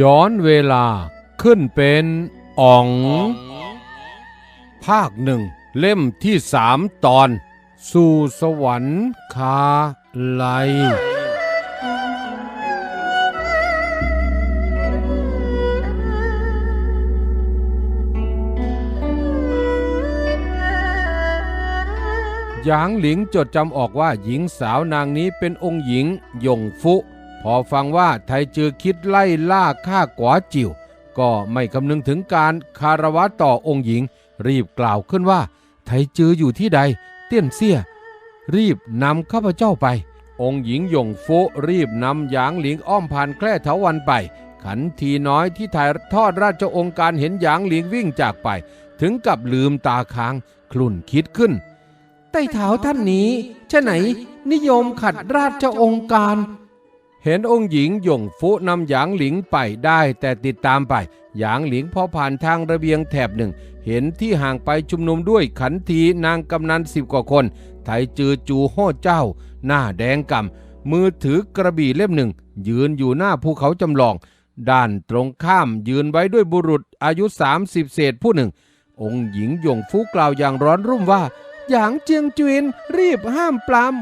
ย้อนเวลาขึ้นเป็นอ่อง ภาคหนึ่ง เล่มที่สามตอน สู่สวรรค์คาไลยหยางหลิงจดจำออกว่าหญิงสาวนางนี้เป็นองค์หญิงหยงฟุ พอฟังว่าไทจือคิดไล่ล่าฆ่ากวาจิวก็ไม่คำนึงถึงการคารวะต่อองค์หญิง รีบกล่าวขึ้นว่า ไทจืออยู่ที่ใด เตี้ยนเสียรีบนำข้าพเจ้าไป องค์หญิงหยงโฟรีบนำหยางหลิงอ้อมผ่านแคร่เถาวันไป ขันทีน้อยที่ถ่ายทอดราชองค์การเห็นหยางหลิงวิ่งจากไป ถึงกับลืมตาค้างคลุ่นคิดขึ้นใต้เท้าท่านนี้ชะไหน นิยมขัดราชองค์การ เห็นองค์หญิงหยงฟุนำหยางหลิงไปได้แต่ติดตามไป หยางหลิงพอผ่านทางระเบียงแถบหนึ่ง เห็นที่ห่างไปชุมนุมด้วยขันทีนางกำนันสิบกว่าคน ไถจือจูโห่เจ้า หน้าแดงกำมือถือกระบี่เล่มหนึ่ง ยืนอยู่หน้าภูเขาจำลอง ด้านตรงข้ามยืนไว้ด้วยบุรุษอายุ 30 เศษผู้หนึ่ง องค์หญิงหยงฟุกล่าวอย่างร้อนรุ่มว่า หยางเจียงจวินรีบห้ามปราม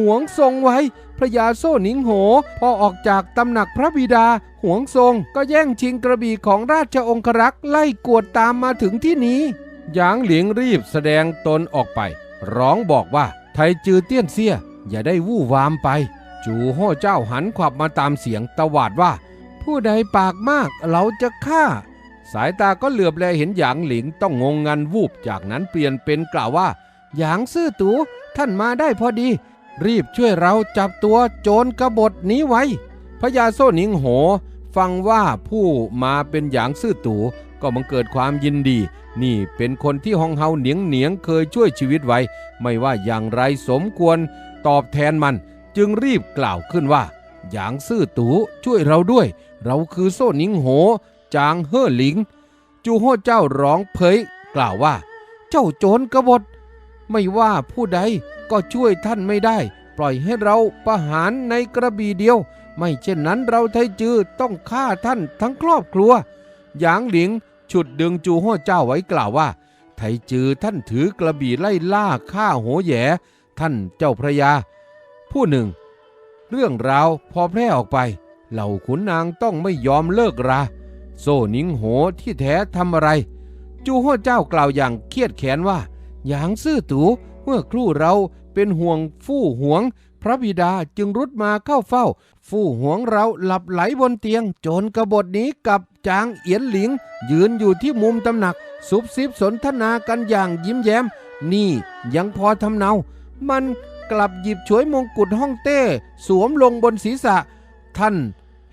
หวงทรงไว้ พระยาโซ่หนิงโห พอออกจากตำหนักพระบิดา หวงทรงก็แย่งชิงกระบี่ของราชองครักษ์ไล่กวดตามมาถึงที่นี้หยางเหลียงรีบแสดงตนออกไป ร้องบอกว่าไทจือเตี้ยนเสีย อย่าได้วู่วามไป จูโห่เจ้าหันขวับมาตามเสียงตวาดว่า ผู้ใดปากมากเราจะฆ่า สายตาก็เหลือบแลเห็นหยางหลิงต้องงงงันวูบจากนั้นเปลี่ยนเป็นกล่าวว่าหยางซื่อตูท่านมาได้พอดี รีบช่วยเราจับตัวโจรกบฏนี้ไว้พญาโซ่หนิงโห ฟังว่าผู้มาเป็นหยางซื่อตูก็บังเกิดความยินดี นี่เป็นคนที่ฮองเฮาเหนียงเหนียงเคยช่วยชีวิตไว้ ไม่ว่าอย่างไรสมควรตอบแทนมัน จึงรีบกล่าวขึ้นว่า หยางซื่อตูช่วยเราด้วย เราคือโซ่หนิงโห จางเฮ่อหลิง จูโห่เจ้าร้องเผยกล่าวว่า เจ้าโจรกบฏ ไม่ว่าผู้ใดก็ช่วยท่านไม่ได้ ปล่อยให้เราประหารในกระบี่เดียว ไม่เช่นนั้นเราไทจือต้องฆ่าท่านทั้งครอบครัว หยางหลิงฉุดดึงจูโห่เจ้าไว้กล่าวว่า ไทจือท่านถือกระบี่ไล่ล่าฆ่าโหแหยท่านเจ้าพระยา ผู้หนึ่ง เรื่องราวพอแพร่ออกไป เหล่าขุนนางต้องไม่ยอมเลิกรา โซ่หนิงโหที่แท้ทำอะไร จูโห่เจ้ากล่าวอย่างเครียดแค้นว่า หยางซื่อตูเมื่อครู่เราเป็นห่วงฟู่หวง พระบิดาจึงรุดมาเข้าเฝ้า ฟู่หวงเราหลับไหลบนเตียง โจรกบฏนี้กับจางเอียนหลิง ยืนอยู่ที่มุมตำหนักซุบซิบสนทนากันอย่างยิ้มแย้ม นี่ยังพอทำเนา มันกลับหยิบฉวยมงกุฎฮ่องเต้ สวมลงบนศีรษะ ท่าน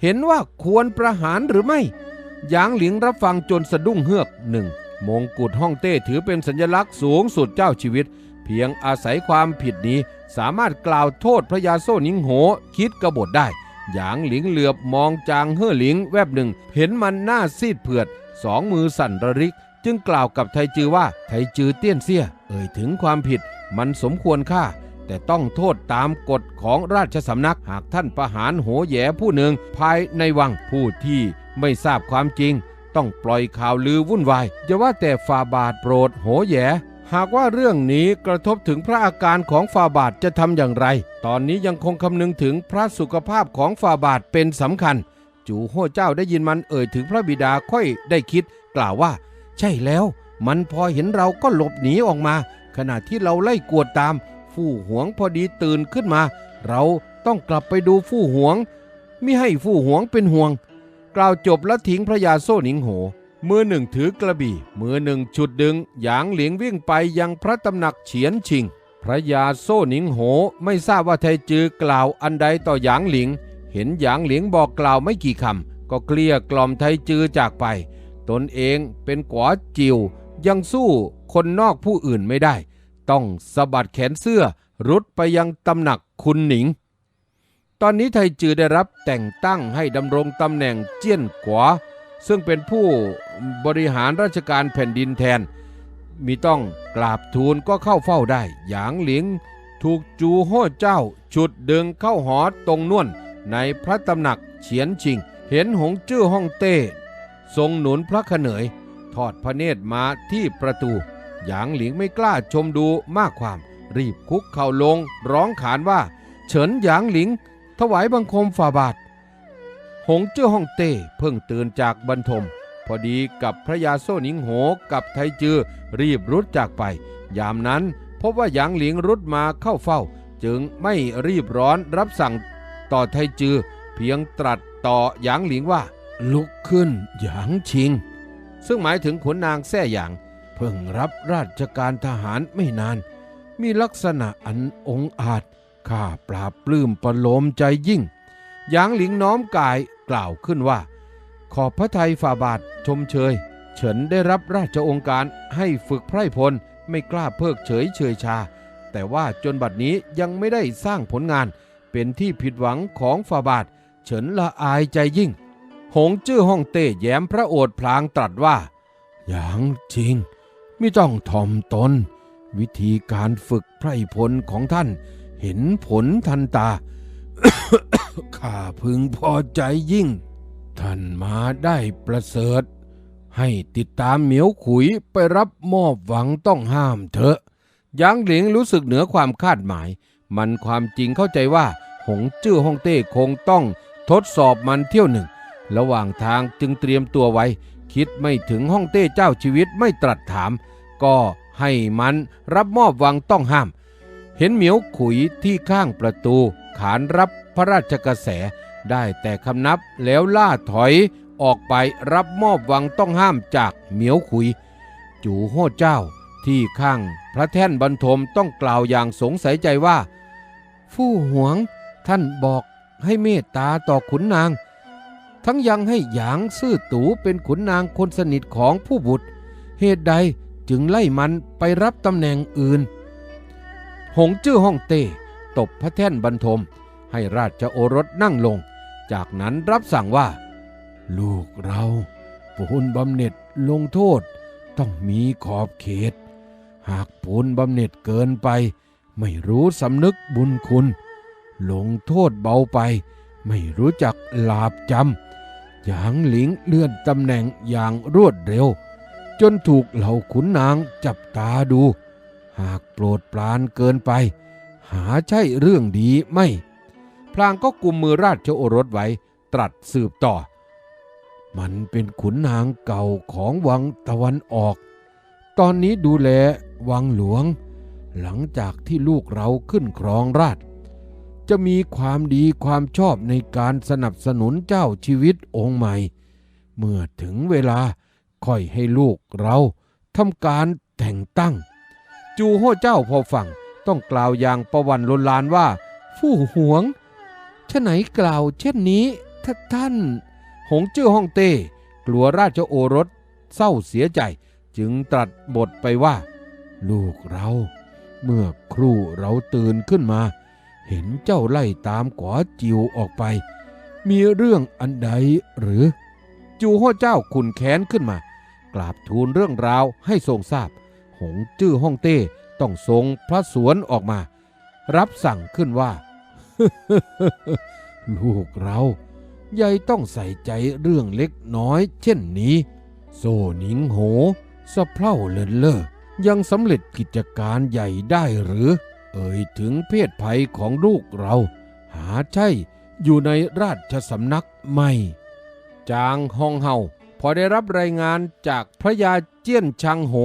เห็นว่าควรประหารหรือไม่หยางหลิงรับฟังจนสะดุ้งเฮือกหนึ่ง มงกุฎฮ่องเต้ถือเป็นสัญลักษณ์สูงสุดเจ้าชีวิต เพียงอาศัยความผิดนี้สามารถกล่าวโทษพระยาโซ่หนิงโห คิดกบฏได้หยางหลิงเหลือบมองจางเฮ่อหลิงแวบหนึ่ง เห็นมันหน้าซีดเผือด สองมือสั่นระริก จึงกล่าวกับไทจือว่าไทจือเตี้ยนเสีย เอ่ยถึงความผิด มันสมควรค่าแต่ต้องโทษตามกฎของราชสำนักหากท่านประหารโหแหยผู้หนึ่งภายในวังผู้ที่ไม่ทราบความจริง ต้องปล่อยข่าวลือวุ่นวายอย่าว่าแต่ฟาบาทโปรดโหแยหากว่าเรื่องนี้กระทบถึงพระอาการของฟาบาทจะทำอย่างไร ตอนนี้ยังคงคำนึงถึงพระสุขภาพของฟาบาทเป็นสำคัญ จูโห่เจ้าได้ยินมันเอ่ยถึงพระบิดาค่อยได้คิด กล่าวว่า ใช่แล้ว มันพอเห็นเราก็หลบหนีออกมา ขณะที่เราไล่กวดตาม ฟู่หวงพอดีตื่นขึ้นมา เราต้องกลับไปดูฟู่หวงมิให้ฟู่หวงเป็นห่วง กล่าวจบแล้วทิ้งพระยาโซ่หนิงโห มือหนึ่งถือกระบี่ มือหนึ่งฉุดดึง หยางเหลียงวิ่งไปยังพระตำหนักเฉียนชิง พระยาโซ่หนิงโหไม่ทราบว่าไทจือกล่าวอันใดต่อหยางหลิง เห็นหยางเหลียงบอกกล่าวไม่กี่คำก็เกลี้ยกล่อมไทจือจากไป ตนเองเป็นกวาจิวยังสู้คนนอกผู้อื่นไม่ได้ ต้องสะบัดแขนเสื้อรุดไปยังตำหนักคุณหนิง ตอนนี้ไทจือได้รับแต่งตั้งให้ดำรงตำแหน่งเจี้ยนกวาซึ่งเป็นผู้บริหารราชการแผ่นดินแทน มีต้องกราบทูลก็เข้าเฝ้าได้ หยางหลิง ถูกจูโห่เจ้า ฉุดดึงเข้าหอตรงน่วนในพระตำหนักเฉียนชิง เห็นหงจื้อฮ่องเต้ ทรงหนุนพระขเนย ทอดพระเนตรมาที่ประตู หยางหลิงไม่กล้าชมดูมากความ รีบคุกเข่าลงร้องขานว่า เฉินหยางหลิง ถวายบังคมฝ่าบาท หงเจ้าฮ่องเต้เพิ่งตื่นจากบรรทม พอดีกับพระยาโซหนิงโหกับไทจือรีบรุดจากไป ยามนั้นพบว่าหยางหลิงรุดมาเข้าเฝ้า จึงไม่รีบร้อนรับสั่งต่อไทจือ เพียงตรัสต่อหยางหลิงว่า ลุกขึ้นหยางชิง ซึ่งหมายถึงขุนนางแท่หยาง เพิ่งรับราชการทหารไม่นาน มีลักษณะอันองอาจ ข้าปราบปลื้มประโลมใจยิ่งหยางหลิงน้อมกายกล่าวขึ้นว่า ขอบพระทัยฝ่าบาทชมเชย เฉินได้รับราชองค์การให้ฝึกไพร่พลไม่กล้าเพิกเฉยเฉยชา แต่ว่าจนบัดนี้ยังไม่ได้สร้างผลงาน เป็นที่ผิดหวังของฝ่าบาท เฉินละอายใจยิ่ง หงจื้อฮ่องเต้แย้มพระโอษฐ์พลางตรัสว่าอย่างจริง ไม่ต้องถ่อมตน วิธีการฝึกไพร่พลของท่าน เห็นผลทันตา ข้าพึงพอใจยิ่ง ท่านมาได้ประเสริฐ ให้ติดตามเหมียวขุยไปรับมอบหวังต้องห้ามเถอะยางหลิงรู้สึกเหนือความคาดหมาย มันความจริงเข้าใจว่า หงจื้อฮ่องเต้คงต้องทดสอบมันเที่ยวหนึ่ง ระหว่างทางจึงเตรียมตัวไว้ คิดไม่ถึงฮ่องเต้เจ้าชีวิตไม่ตรัสถาม ก็ให้มันรับมอบวังต้องห้าม เห็นเหมียวขุยที่ข้างประตู ขานรับพระราชกระแส ได้แต่คำนับแล้วล่าถอยออกไปรับมอบวังต้องห้ามจากเหมียวขุย จูโฮ่เจ้าที่ข้างพระแท่นบรรทมต้องกล่าวอย่างสงสัยใจว่า ฟู่หวงท่านบอกให้เมตตาต่อขุนนาง ทั้งยังให้หยางซื่อตูเป็นขุนนางคนสนิทของผู้บุตร เหตุใดจึงไล่มันไปรับตำแหน่งอื่น หงจื้อฮ่องเต้ตบพระแท่นบรรทม ให้ราชโอรสนั่งลง จากนั้นรับสั่งว่า ลูกเราปูนบำเหน็จลงโทษต้องมีขอบเขต หากปูนบำเหน็จเกินไป ไม่รู้สำนึกบุญคุณ ลงโทษเบาไป ไม่รู้จักลาบจำหยางหลิงเลื่อนตำแหน่งอย่างรวดเร็ว จนถูกเหล่าขุนนางจับตาดู หากโปรดปรานเกินไป หาใช่เรื่องดีไม่ พลางก็กุมมือราชโอรสไว้ตรัสสืบต่อ มันเป็นขุนนางเก่าของวังตะวันออก ตอนนี้ดูแลวังหลวง หลังจากที่ลูกเราขึ้นครองราชจะมีความดีความชอบในการสนับสนุนเจ้าชีวิตองค์ใหม่ เมื่อถึงเวลาค่อยให้ลูกเราทำการแต่งตั้ง จูโฮ่เจ้าพอฟังต้องกล่าวอย่างประวันลนลานว่า ผู้หวงฉะไหนกล่าวเช่นนี้ถ้าท่าน หงจื้อฮ่องเต้กลัวราชโอรสเศร้าเสียใจจึงตรัสบทไปว่า ลูกเรา เมื่อครู่เราตื่นขึ้นมา เห็นเจ้าไล่ตามก๋อจิวออกไป มีเรื่องอันใดหรือ จูโฮ่เจ้าขุนแค้นขึ้นมา กราบทูลเรื่องราวให้ทรงทราบ หงจื้อฮ่องเต้ต้องทรงพระสวนออกมา รับสั่งขึ้นว่า ลูกเรายายต้องใส่ใจเรื่องเล็กน้อยเช่นนี้ โซหนิงโหสะเพร่าเลินเล่อยังสำเร็จกิจการใหญ่ได้หรือ เอ่ยถึงเพศภัยของลูกเรา หาใช่อยู่ในราชสำนักไม่ จางฮองเฮาพอได้รับรายงานจากพระยาเจี้ยนชังโห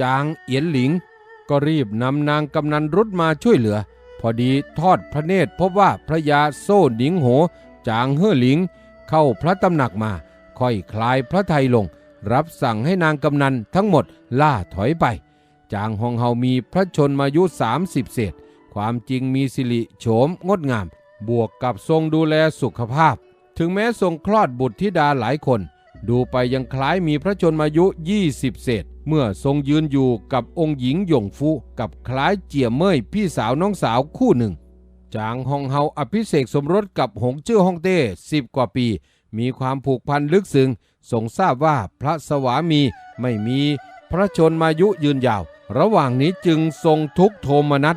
จางเอียนหลิง ก็รีบนำนางกำนันรุดมาช่วยเหลือ พอดีทอดพระเนตรพบว่าพระยาโซ่หนิงโห จางเฮ่อหลิง เข้าพระตำหนักมาค่อยคลายพระไทยลง รับสั่งให้นางกำนันทั้งหมดล่าถอยไป จางฮองเฮามีพระชนมายุ 30 เศษ ความจริงมีสิริโฉมงดงาม บวกกับทรงดูแลสุขภาพ ถึงแม้ทรงคลอดบุตรธิดาหลายคน ดูไปยังคล้ายมีพระชนมายุ 20 เศษ เมื่อทรงยืนอยู่กับองค์หญิงหยงฟูกับคล้ายเจียเมยพี่สาวน้องสาวคู่หนึ่ง จางฮองเฮาอภิเษกสมรสกับหงจื้อฮองเต้สิบกว่าปี มีความผูกพันลึกซึ้งทรงทราบว่าพระสวามีไม่มีพระชนมายุยืนยาว ระหว่างนี้จึงทรงทุกโทมนัส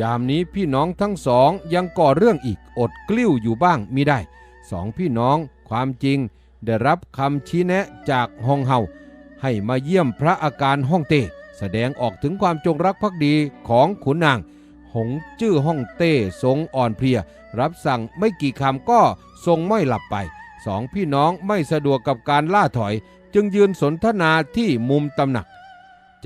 ยามนี้พี่น้องทั้งสองยังก่อเรื่องอีกอดกลิ้วอยู่บ้างมิได้ สองพี่น้องความจริงได้รับคำชี้แนะจากฮองเฮา ให้มาเยี่ยมพระอาการฮ่องเต้แสดงออกถึงความจงรักภักดีของขุนนาง หงจื้อฮ่องเต้ทรงอ่อนเพลีย รับสั่งไม่กี่คำก็ทรงไม่หลับไปสองพี่น้องไม่สะดวกกับการล่าถอย จึงยืนสนทนาที่มุมตำหนัก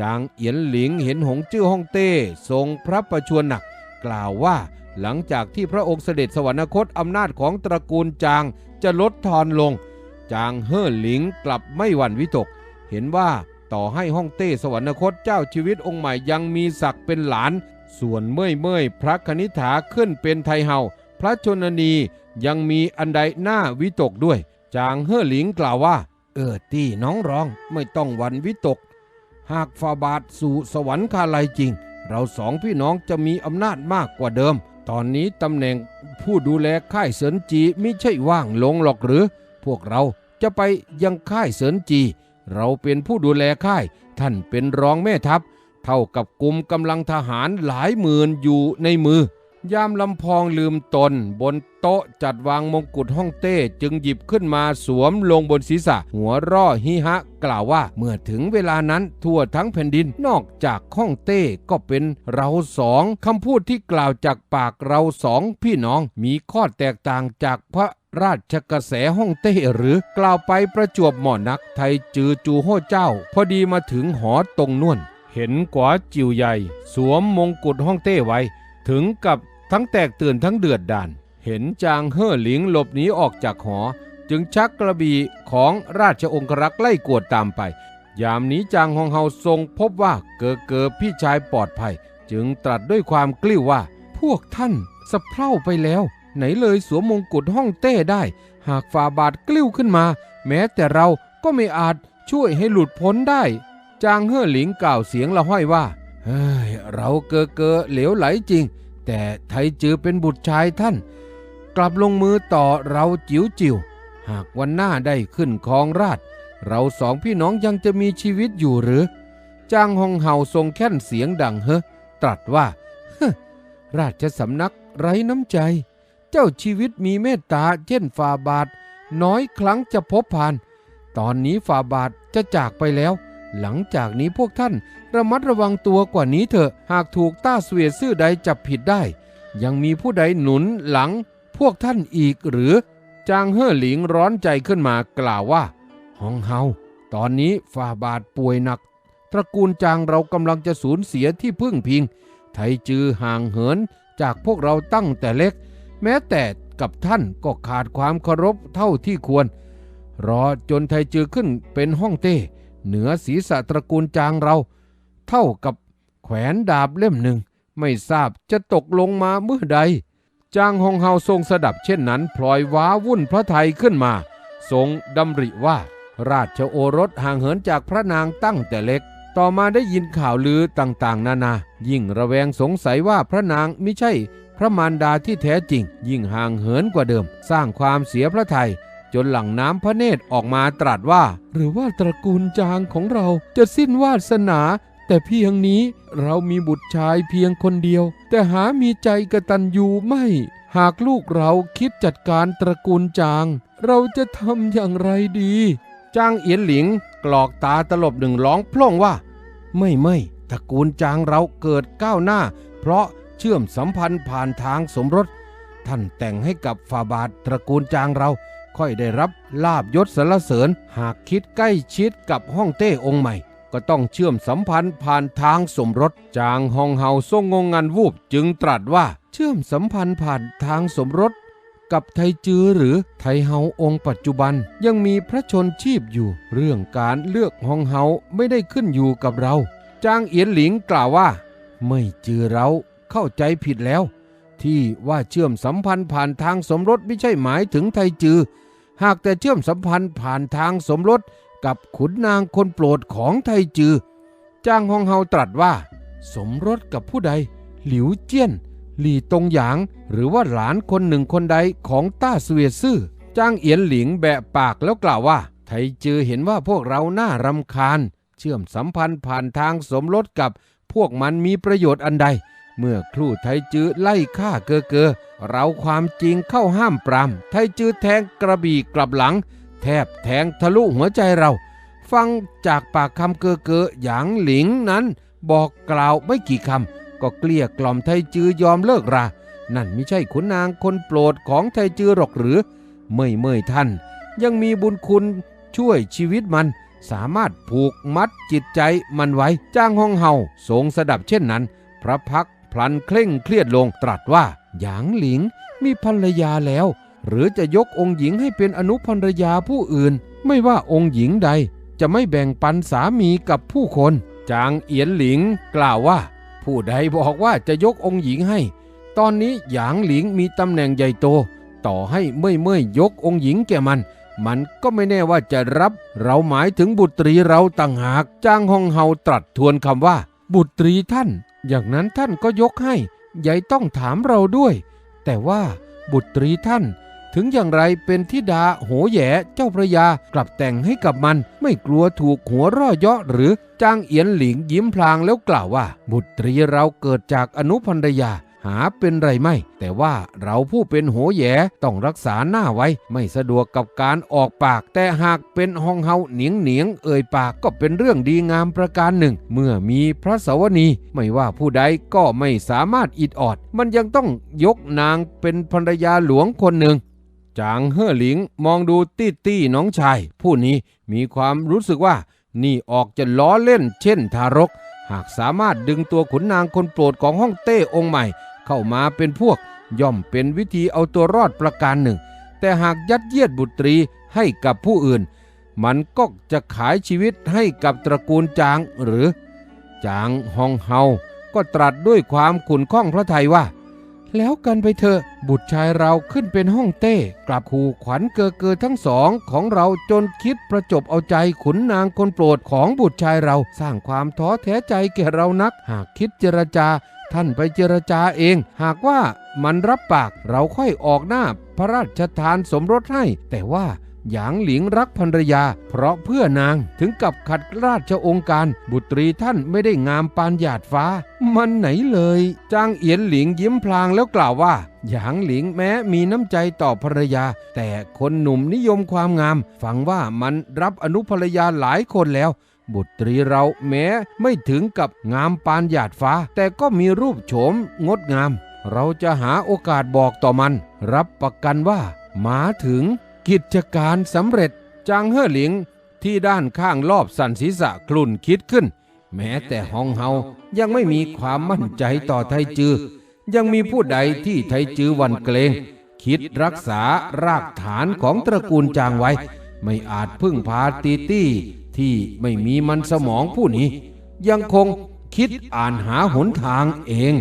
จางเอียนหลิงเห็นหงจื้อฮ่องเต้ทรงพระประชวรหนัก กล่าวว่าหลังจากที่พระองค์เสด็จสวรรคตอำนาจของตระกูลจางจะลดทอนลง จางเฮ่อหลิงกลับไม่หวั่นวิตก เห็นว่าต่อให้ฮ่องเต้สวรรคตเจ้าชีวิตองค์ใหม่ยังมีศักดิ์เป็นหลาน ส่วนเมื่อยเมื่อยพระคณิษฐาขึ้นเป็นไทเฮาพระชนนียังมีอันใดหน้าวิตกด้วย จางเฮ่อหลิงกล่าวว่า เออตี้น้องร้องไม่ต้องวันวิตก หากฟาบาทสู่สวรรคาลัยจริง เราสองพี่น้องจะมีอำนาจมากกว่าเดิม ตอนนี้ตำแหน่งผู้ดูแลค่ายเสินจีไม่ใช่ว่างลงหรอกหรือ พวกเราจะไปยังค่ายเสินจี เราเป็นผู้ดูแลค่าย ท่านเป็นรองแม่ทัพ เท่ากับกลุ่มกำลังทหารหลายหมื่นอยู่ในมือ ยามลำพองลืมตน บนโต๊ะจัดวางมงกุฎฮ่องเต้จึงหยิบขึ้นมาสวมลงบนศีรษะ หัวร่อฮิฮะ กล่าวว่า เมื่อถึงเวลานั้นทั่วทั้งแผ่นดินนอกจากฮ่องเต้ก็เป็นเราสองคำพูดที่กล่าวจากปากเราสองพี่น้องมีข้อแตกต่างจากพระราชกระแสฮ่องเต้หรือกล่าวไปประจวบเหมาะนักไทยจือจูโฮเจ้า พอดีมาถึงหอตรงน่วน เห็นกวาจิ๋วใหญ่ สวมมงกุฎฮ่องเต้ไว้ ถึงกับ ทั้งแตกตื่นทั้งเดือดดานเห็นจางเฮ่อหลิงหลบหนีออกจากหอ จึงชักกระบี่ของราชองครักษ์ไล่กวดตามไป ยามนี้จางฮองเฮาทรงพบว่าเกอเกอพี่ชายปลอดภัย จึงตรัสด้วยความกลิ้วว่า พวกท่านสะเพร่าไปแล้ว ไหนเลยสวมมงกุฎฮ่องเต้ได้ หากฝ่าบาทกลิ้วขึ้นมา แม้แต่เราก็ไม่อาจช่วยให้หลุดพ้นได้ จางเฮ่อหลิงกล่าวเสียงละห้อยว่าเฮ้ยเราเกอเกอเหลวไหลจริง แต่ไทจือเป็นบุตรชายท่าน กลับลงมือต่อเราจิ๋วจิ๋วหากวันหน้าได้ขึ้นครองราช เราสองพี่น้องยังจะมีชีวิตอยู่หรือ จางฮองเห่าทรงแค่นเสียงดังเฮตรัสว่าเฮ้อราชสำนักไร้น้ำใจ เจ้าชีวิตมีเมตตาเช่นฝ่าบาท น้อยครั้งจะพบผ่าน ตอนนี้ฝ่าบาทจะจากไปแล้ว หลังจากนี้พวกท่านระมัดระวังตัวกว่านี้เถอะ หากถูกต้าเสวียซื่อใดจับผิดได้ ยังมีผู้ใดหนุนหลัง พวกท่านอีกหรือ จางเฮ่อหลิงร้อนใจขึ้นมากล่าวว่าฮองเฮาตอนนี้ฝ่าบาทป่วยหนัก ตระกูลจางเรากำลังจะสูญเสียที่พึ่งพิง ไทจือห่างเหินจากพวกเราตั้งแต่เล็ก แม้แต่กับท่านก็ขาดความเคารพเท่าที่ควร รอจนไทจือขึ้นเป็นห้องเต้ เหนือศีรษะตระกูลจางเรา เท่ากับแขวนดาบเล่มหนึ่ง ไม่ทราบจะตกลงมาเมื่อใด จางฮองเฮาทรงสดับเช่นนั้น พลอยว้าวุ่นพระไทยขึ้นมา ทรงดำริว่า ราชโอรสห่างเหินจากพระนางตั้งแต่เล็ก ต่อมาได้ยินข่าวลือต่างๆ นานา ยิ่งระแวงสงสัยว่าพระนางไม่ใช่พระมารดาที่แท้จริง ยิ่งห่างเหินกว่าเดิม สร้างความเสียพระไทย จนหลั่งน้ำพระเนตรออกมาตรัสว่า หรือว่าตระกูลจางของเราจะสิ้นวาสนา แต่เพียงนี้เรามีบุตรชายเพียงคนเดียว แต่หามีใจกระตัญญูไม่ หากลูกเราคิดจัดการตระกูลจาง เราจะทำอย่างไรดีจางเอียนหลิงกรอกตาตลบหนึ่งร้องพล่องว่า ไม่ไม่ตระกูลจางเราเกิดก้าวหน้า เพราะเชื่อมสัมพันธ์ผ่านทางสมรส ท่านแต่งให้กับฝาบาทตระกูลจางเรา ค่อยได้รับลาบยศสรรเสริญ หากคิดใกล้ชิดกับฮ่องเต้องค์ใหม่ ก็ต้องเชื่อมสัมพันธ์ผ่านทางสมรส จางฮองเฮาทรงงงงันวูบจึงตรัสว่าเชื่อมสัมพันธ์ผ่านทางสมรส กับไทจือหรือไทเฮาองค์ปัจจุบันยังมีพระชนชีพอยู่ เรื่องการเลือกฮองเฮาไม่ได้ขึ้นอยู่กับเรา จางเอียนหลิงกล่าวว่า ไม่จือเราเข้าใจผิดแล้วที่ว่าเชื่อมสัมพันธ์ผ่านทางสมรสไม่ใช่หมายถึงไทจือ หากแต่เชื่อมสัมพันธ์ผ่านทางสมรสกับขุนนางคนโปรดของไทจือ จางฮองเฮาตรัสว่า สมรสกับผู้ใด หลิวเจี้ยน หลี่ตงหยาง หรือว่าหลานคนหนึ่งคนใดของต้าเสวียซื่อจางเอียนหลิงแบะปากแล้วกล่าวว่า ไทจือเห็นว่าพวกเราน่ารำคาญ เชื่อมสัมพันธ์ผ่านทางสมรสกับพวกมันมีประโยชน์อันใด เมื่อครู่ไทจื้อไล่ฆ่าเกอเกอเราความจริงเข้าห้ามปราม ไทจื้อแทงกระบี่กลับหลัง แทบแทงทะลุหัวใจเรา ฟังจากปากคำเกอเกอหยางหลิงนั้น บอกกล่าวไม่กี่คำก็เกลี้ยกล่อมไทจื้อยอมเลิกรา นั่นไม่ใช่ขุนนางคนโปรดของไทจื้อหรอกหรือเมื่อยเมื่อยท่าน ยังมีบุญคุณช่วยชีวิตมัน สามารถผูกมัดจิตใจมันไว้จ้างห้องเฮาทรงสดับเช่นนั้น พระพัก พลันเคร่งเครียดลงตรัสว่าหยางหลิงมีภรรยาแล้ว หรือจะยกองค์หญิงให้เป็นอนุภรรยาผู้อื่น ไม่ว่าองค์หญิงใด จะไม่แบ่งปันสามีกับผู้คน จางเอียนหลิงกล่าวว่า ผู้ใดบอกว่าจะยกองค์หญิงให้ ตอนนี้หยางหลิงมีตำแหน่งใหญ่โต ต่อให้เมื่อยเมื่อยยกองค์หญิงแก่มัน มันก็ไม่แน่ว่าจะรับ เราหมายถึงบุตรีเราต่างหากจ้างฮองเฮาตรัสทวนคำว่า บุตรีท่าน อย่างนั้นท่านก็ยกให้ยายต้องถามเราด้วย แต่ว่าบุตรีท่านถึงอย่างไรเป็นทิดาโหแย่เจ้าพระยากลับแต่งให้กับมัน ไม่กลัวถูกหัวร่อเยาะหรือจ้างเอียนหลิงยิ้มพลางแล้วกล่าวว่า บุตรีเราเกิดจากอนุพันธยา หาเป็นไรไม่ แต่ว่าเราผู้เป็นโหแหยต้องรักษาหน้าไว้ ไม่สะดวกกับการออกปาก แต่หากเป็นห้องเฮาเหนียงเหนียงเอ่ยปากก็เป็นเรื่องดีงามประการหนึ่ง เมื่อมีพระสวนีไม่ว่าผู้ใดก็ไม่สามารถอิดออด มันยังต้องยกนางเป็นภรรยาหลวงคนหนึ่งจางเฮ่อหลิงมองดูตี้ตี้น้องชาย ผู้นี้มีความรู้สึกว่า นี่ออกจะล้อเล่นเช่นทารก หากสามารถดึงตัวขุนนางคนโปรดของฮ่องเต้องค์ใหม่ เข้ามาเป็นพวกย่อมเป็นวิธีเอาตัวรอดประการหนึ่ง แต่หากยัดเยียดบุตรีให้กับผู้อื่น มันก็จะขายชีวิตให้กับตระกูลจางหรือ จางฮองเฮาก็ตรัสด้วยความขุนข้องพระทัยว่า แล้วกันไปเถอะ บุตรชายเราขึ้นเป็นห้องเต้ กลับขู่ขวัญเกอเกอทั้งสองของเราจนคิดประจบเอาใจขุนนางคนโปรดของบุตรชายเราสร้างความท้อแท้ใจแก่เรานัก หากคิดเจรจา ท่านไปเจรจาเอง หากว่ามันรับปากเราค่อยออกหน้าพระราชทานสมรสให้ แต่ว่า หยางหลิงรักภรรยา เพราะเพื่อนางถึงกับขัดราชองค์การ บุตรีท่านไม่ได้งามปานหยาดฟ้า มันไหนเลยจางเอียนหลิงยิ้มพลางแล้วกล่าวว่าหยางหลิงแม้มีน้ำใจต่อภรรยา แต่คนหนุ่มนิยมความงาม ฟังว่ามันรับอนุภรรยาหลายคนแล้ว บุตรีเราแม้ไม่ถึงกับงามปานหยาดฟ้า แต่ก็มีรูปโฉมงดงาม เราจะหาโอกาสบอกต่อมัน รับประกันว่ามาถึง กิจการสำเร็จจางเฮ่อหลิงที่ด้านข้างรอบสันศีรษะคลุ่นคิดขึ้น แม้แต่ฮองเฮายังไม่มีความมั่นใจต่อไทจือ ยังมีผู้ใดที่ไทจือวันเกรง คิดรักษารากฐานของตระกูลจางไว้ ไม่อาจพึ่งพาตีตี้ที่ไม่มีมันสมองผู้นี้ ยังคงคิดอ่านหาหนทางเอง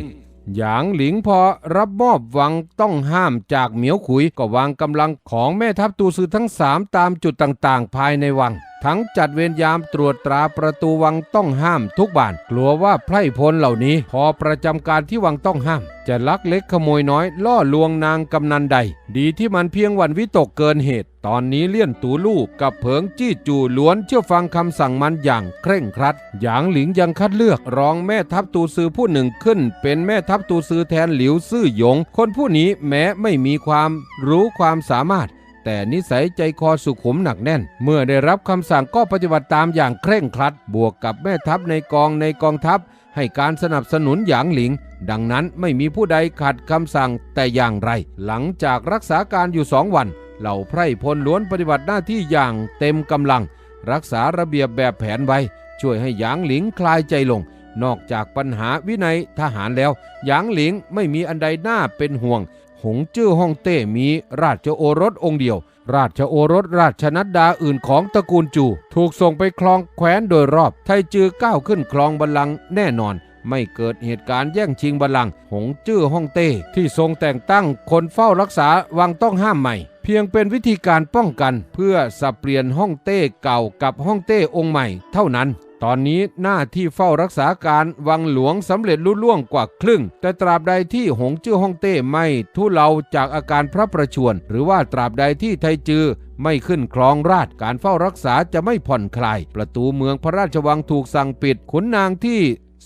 หยางหลิงพอรับมอบวังต้องห้ามจากเหมียวขุยก็วางกำลังของแม่ทัพตูซือทั้งสามตามจุดต่างๆ ภายในวัง ทั้งจัดเวรยามตรวจตราประตูวังต้องห้ามทุกบาน กลัวว่าไพร่พลเหล่านี้ พอประจำการที่วังต้องห้าม จะลักเล็กขโมยน้อยล่อลวงนางกำนันใด ดีที่มันเพียงวันวิตกเกินเหตุ ตอนนี้เลี่ยนตูลู่กับเผิงจี้จู่ล้วนเชื่อฟังคำสั่งมันอย่างเคร่งครัด หยางหลิงยังคัดเลือกรองแม่ทัพตูซือผู้หนึ่งขึ้น เป็นแม่ทัพตูซือแทนหลิวซื่อหยง คนผู้นี้แม้ไม่มีความรู้ความสามารถ แต่นิสัยใจคอสุขุมหนักแน่น เมื่อได้รับคำสั่งก็ปฏิบัติตามอย่างเคร่งครัด บวกกับแม่ทัพในกองในกองทัพ ให้การสนับสนุนหยางหลิง ดังนั้นไม่มีผู้ใดขัดคำสั่งแต่อย่างไร หลังจากรักษาการอยู่สองวัน เหล่าไพร่พลล้วนปฏิบัติหน้าที่อย่างเต็มกำลัง รักษาระเบียบแบบแผนไว้ ช่วยให้หยางหลิงคลายใจลง นอกจากปัญหาวินัยทหารแล้ว หยางหลิงไม่มีอันใดน่าเป็นห่วง หงจื้อฮ่องเต้มีราชโอรสองค์เดียว ราชโอรสราชนัดดาอื่นของตระกูลจู ถูกส่งไปครองแคว้นโดยรอบ ไทจือก้าวขึ้นครองบัลลังก์แน่นอน ไม่เกิดเหตุการณ์แย่งชิงบัลลังก์หงจื้อฮ่องเต้ที่ทรงแต่งตั้งคนเฝ้ารักษาวังต้องห้ามใหม่ เพียงเป็นวิธีการป้องกัน เพื่อสับเปลี่ยนฮ่องเต้เก่ากับฮ่องเต้องค์ใหม่ เท่านั้น ตอนนี้หน้าที่เฝ้ารักษาการวังหลวงสำเร็จลุล่วงกว่าครึ่ง แต่ตราบใดที่หงจื้อฮ่องเต้ไม่ทุเลาจากอาการพระประชวรหรือว่าตราบใดที่ไทจือไม่ขึ้นครองราชการเฝ้ารักษาจะไม่ผ่อนคลาย ประตูเมืองพระราชวังถูกสั่งปิดขุนนางที่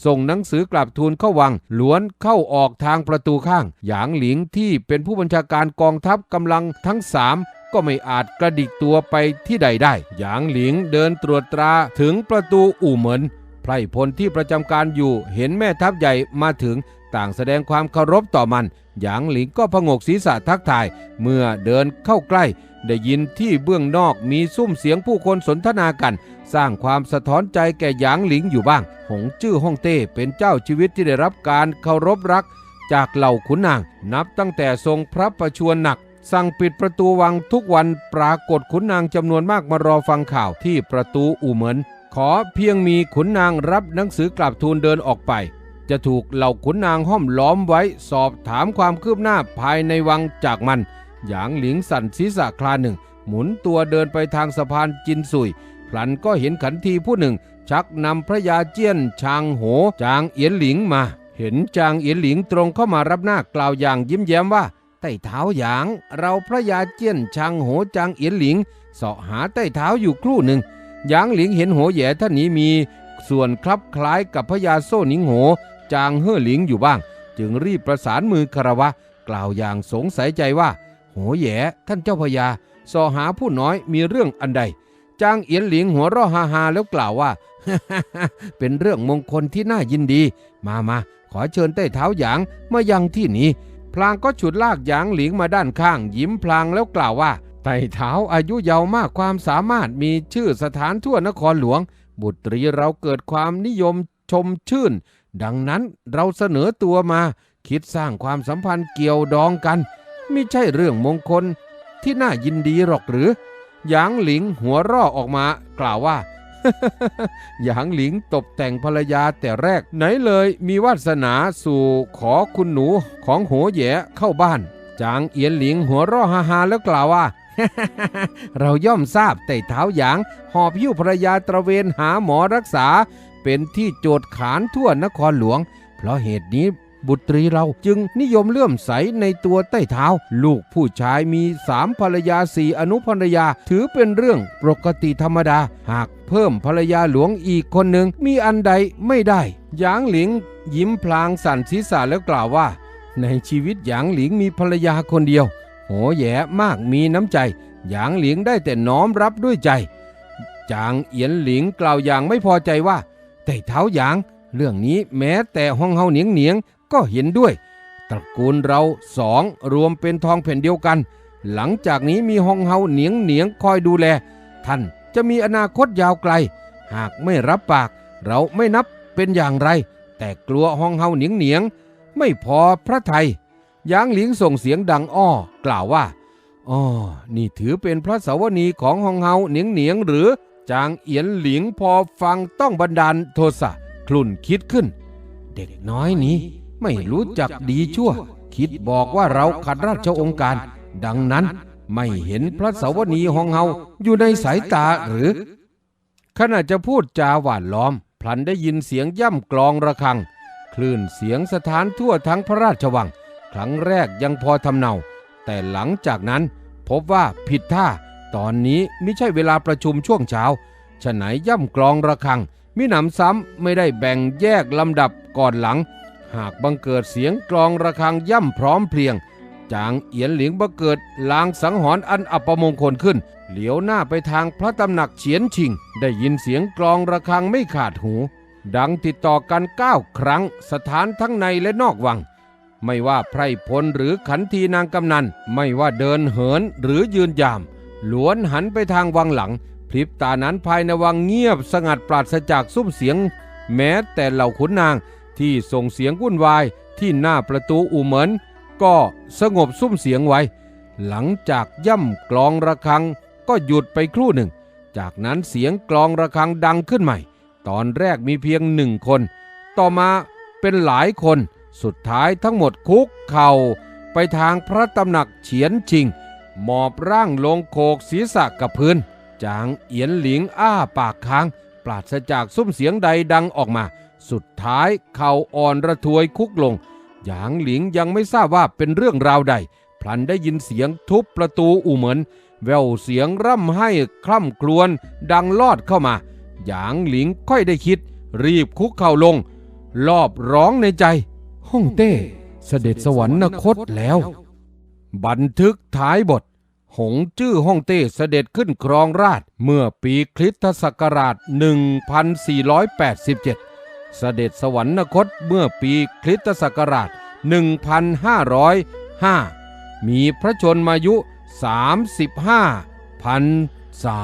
ส่งหนังสือกลับทูลเข้าวัง ล้วนเข้าออกทางประตูข้าง หยางหลิงที่เป็นผู้บัญชาการกองทัพกำลังทั้งสาม ก็ไม่อาจกระดิกตัวไปที่ใดได้ หยางหลิงเดินตรวจตราถึงประตูอู่เหมินไพร่พลที่ประจำการอยู่เห็นแม่ทัพใหญ่มาถึงต่างแสดงความเคารพต่อมัน หยางหลิงก็พงกศีรษะทักทาย เมื่อเดินเข้าใกล้ ได้ยินที่เบื้องนอกมีซุ้มเสียงผู้คนสนทนากัน สร้างความสะท้อนใจแก่หยางหลิงอยู่บ้าง หงจื้อฮ่องเต้เป็นเจ้าชีวิตที่ได้รับการเคารพรัก จากเหล่าขุนนางนับตั้งแต่ทรงพระประชวรหนัก สั่งปิดประตูวังทุกวันปรากฏขุนนางจำนวนมากมารอฟังข่าวที่ประตูอู่เหมินขอเพียงมีขุนนางรับหนังสือกลับทูลเดินออกไป จะถูกเหล่าขุนนางห้อมล้อมไว้สอบถามความคืบหน้าภายในวังจากมัน หยางหลิงสั่นศีรษะคลาหนึ่ง หมุนตัวเดินไปทางสะพานจินสุยพลันก็เห็นขันทีผู้หนึ่ง ชักนำพระยาเจี้ยนชางโหจางเอียนหลิงมา เห็นจางเอียนหลิงตรงเข้ามารับหน้ากล่าวอย่างยิ้มแย้มว่า ใต้เท้าหยาง เราพระยาเจี้ยนชางโหจางเอียนหลิงเสาะหาใต้เท้าอยู่ครู่หนึ่งหยางหลิงเห็นโหแย่ท่านนี้มี ส่วนคลับคล้ายกับพระยาโซ่หนิงโหจางเฮ่อหลิงอยู่บ้าง จึงรีบประสานมือคารวะ กล่าวอย่างสงสัยใจว่า โหแย่ท่านเจ้าพญาสอหาผู้น้อยมีเรื่องอันใดจางเอียนหลิงหัวเราะฮาฮาๆแล้วกล่าวว่า เป็นเรื่องมงคลที่น่ายินดี มามาขอเชิญใต้เท้าหยางมายังที่นี้ พลางก็ฉุดลากหยางหลิงมาด้านข้าง ยิ้มพลางแล้วกล่าวว่า ไต่เท้าอายุเยาวมากความสามารถมีชื่อสถานทั่วนครหลวง บุตรีเราเกิดความนิยมชมชื่น ดังนั้นเราเสนอตัวมา คิดสร้างความสัมพันธ์เกี่ยวดองกันไม่ใช่เรื่องมงคลที่น่ายินดีหรอกหรือหยางหลิงหัวราะออกมากล่าวว่า หยางหลิงตบแต่งภรรยาแต่แรก ไหนเลยมีวาสนาสู่ขอคุณหนูของโหแหยเข้าบ้าน จางเอียนหลิงหัวเราะฮาฮาๆแล้วกล่าวว่า เราย่อมทราบแต่เท้าหยาง หอบหิ้วภรรยาตระเวนหาหมอรักษา เป็นที่โจทย์ขานทั่วนครหลวง เพราะเหตุนี้บุตรีเราจึงนิยมเลื่อมใสในตัวใต้เท้า ลูกผู้ชายมีสามภรรยาสี่อนุภรรยา ถือเป็นเรื่องปกติธรรมดา หาก เพิ่มภรรยาหลวงอีกคนหนึ่งมีอันใดไม่ได้ หยางหลิงยิ้มพลางสั่นศีรษะแล้วกล่าวว่า ในชีวิตหยางหลิงมีภรรยาคนเดียว โหแหยมากมีน้ำใจ หยางหลิงได้แต่น้อมรับด้วยใจ จางเอียนหลิงกล่าวอย่างไม่พอใจว่าแต่เท้าหยาง เรื่องนี้แม้แต่ห้องเฮาเหนียงเหนียงก็เห็นด้วย ตระกูลเราสองรวมเป็นทองแผ่นเดียวกัน หลังจากนี้มีห้องเฮาเหนียงเหนียงคอยดูแล ท่าน จะมีอนาคตยาวไกล หากไม่รับปากเราไม่นับเป็นอย่างไร แต่กลัวห้องเฮาเหนียงเหนียง ไม่พอพระไทยยางหลิงส่งเสียงดังอ้อ กล่าวว่าอ๋อนี่ถือเป็นพระสาวนีของฮองเฮาเหนียงเหนียงหรือจางเอียนหลิงพอฟังต้องบันดาลโทสะคลุ่นคิดขึ้น เด็กน้อยนี้ไม่รู้จักดีชั่ว คิดบอกว่าเราขัดราชองค์การ ดังนั้น ไม่เห็นพระสาวนีฮองเฮาอยู่ในสายตาหรือ ขณะจะพูดจาหวานล้อม พลันได้ยินเสียงย่ำกลองระฆัง คลื่นเสียงสถานทั่วทั้งพระราชวัง ครั้งแรกยังพอทำเนา แต่หลังจากนั้นพบว่าผิดท่า ตอนนี้ไม่ใช่เวลาประชุมช่วงเช้าฉะไหนย่ำกลองระฆังมิหนำซ้ำไม่ได้แบ่งแยกลำดับก่อนหลัง หากบังเกิดเสียงกลองระฆังย่ำพร้อมเพรียง จางเอียนหลิงบังเกิดลางสังหรณ์อันอัปมงคลขึ้น เหลียวหน้าไปทางพระตำหนักเฉียนชิง ได้ยินเสียงกลองระฆังไม่ขาดหู ดังติดต่อกันเก้าครั้ง สถานทั้งในและนอกวัง ไม่ว่าไพรพลหรือขันทีนางกำนัน ไม่ว่าเดินเหินหรือยืนยาม ล้วนหันไปทางวังหลัง พริบตานั้นภายในวังเงียบสงัดปราศจากซุ้มเสียง แม้แต่เหล่าขุนนางที่ส่งเสียงวุ่นวายที่หน้าประตูอู่เหมิน ก็สงบซุ้มเสียงไว้ หลังจากย่ำกลองระฆังก็หยุดไปครู่หนึ่ง จากนั้นเสียงกลองระฆังดังขึ้นใหม่ ตอนแรกมีเพียงหนึ่งคน ต่อมาเป็นหลายคน สุดท้ายทั้งหมดคุกเข่า ไปทางพระตำหนักเฉียนชิง หมอบร่างลงโขกศีรษะกับพื้น จางเอียนหลิงอ้าปากค้าง ปราศจากซุ้มเสียงใดดังออกมา สุดท้ายเข่าอ่อนระทวยคุกลง หยางหลิงยังไม่ทราบว่าเป็นเรื่องราวใด พลันได้ยินเสียงทุบประตูอูเหมินแววเสียงร่ำให้คร่ำครวญดังลอดเข้ามา หยางหลิงค่อยได้คิด รีบคุกเข่าลง รอบร้องในใจ ฮ่องเต้เสด็จสวรรคตแล้ว บันทึกท้ายบท หงจื้อฮ่องเต้เสด็จขึ้นครองราชเมื่อปีคริสตศักราช 1487 เสด็จสวรรคตเมื่อปีคริสตศักราช 1505 มีพระชนมายุ 35 พันษา